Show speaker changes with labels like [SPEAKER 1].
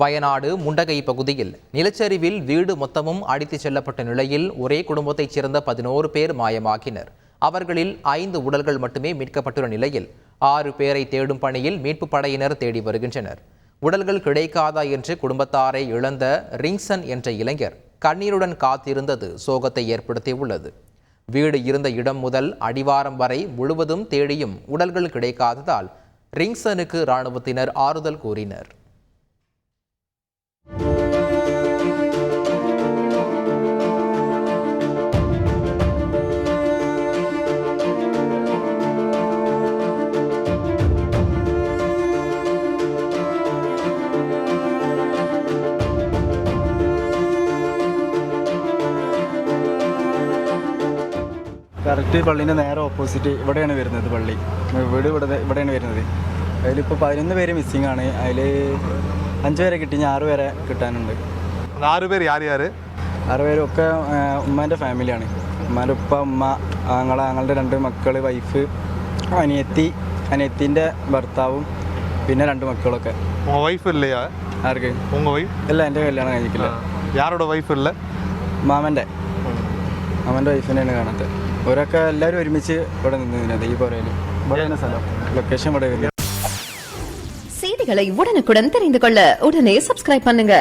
[SPEAKER 1] வயநாடு முண்டகை பகுதியில் நிலச்சரிவில் வீடு மொத்தமும் அடித்துச் செல்லப்பட்ட நிலையில் ஒரே குடும்பத்தைச் சேர்ந்த பதினோரு பேர் மாயமாகினர். அவர்களில் ஐந்து உடல்கள் மட்டுமே மீட்கப்பட்டுள்ள நிலையில் ஆறு பேரை தேடும் பணியில் மீட்பு படையினர் தேடி வருகின்றனர். உடல்கள் கிடைக்காதா என்று குடும்பத்தாரை இழந்த ரிங்சன் என்ற இளைஞர் கண்ணீருடன் காத்திருந்தது சோகத்தை ஏற்படுத்தியுள்ளது. வீடு இருந்த இடம் முதல் அடிவாரம் வரை முழுவதும் தேடியும் உடல்கள் கிடைக்காததால் ரிங்சனுக்கு இராணுவத்தினர் ஆறுதல் கூறினர்.
[SPEAKER 2] കറക്റ്റ് പള്ളീന്റെ നേരെ ഓപ്പോസിറ്റ് ഇവിടെയാണ് വരുന്നത് പള്ളി. വീട് ഇവിടെ ഇവിടെയാണ് വരുന്നത്. അതിലിപ്പോൾ പതിനൊന്ന് പേര് മിസ്സിംഗ് ആണ്. അതിൽ അഞ്ച് പേരെ കിട്ടി ഇനി ആറ് പേരെ കിട്ടാനുണ്ട്.
[SPEAKER 3] ആറ് പേര് ആര് ആര്?
[SPEAKER 2] ആറ് പേരും ഒക്കെ ഉമ്മാന്റെ ഫാമിലിയാണ് ഉമ്മാന്റെ ഉപ്പ ഉമ്മ ആങ്ങളെ ആങ്ങളുടെ രണ്ട് മക്കൾ വൈഫ് അനിയത്തി അനിയത്തിന്റെ ഭർത്താവും പിന്നെ രണ്ട് മക്കളൊക്കെ.
[SPEAKER 3] വൈഫ് ഇല്ലേ
[SPEAKER 2] ആർക്ക്? ഇല്ല എന്റെ കല്യാണം കഴിക്കില്ല
[SPEAKER 3] യാരുടെ വൈഫ് ഇല്ല
[SPEAKER 2] മാമന്റെ അവന്റെ വൈഫിനെയാണ് കാണാത്തത് അവരൊക്കെ എല്ലാവരും ഒരുമിച്ച് ഇവിടെ നിന്നതിനത് ഈ പുറയിൽ ഇവിടെയാണ് സ്ഥലം ലൊക്കേഷൻ ഇവിടെ വരിക
[SPEAKER 4] செய்திகளை உடனுக்குடன் தெரிந்து கொள்ள உடனே சப்ஸ்கிரைப் பண்ணுங்க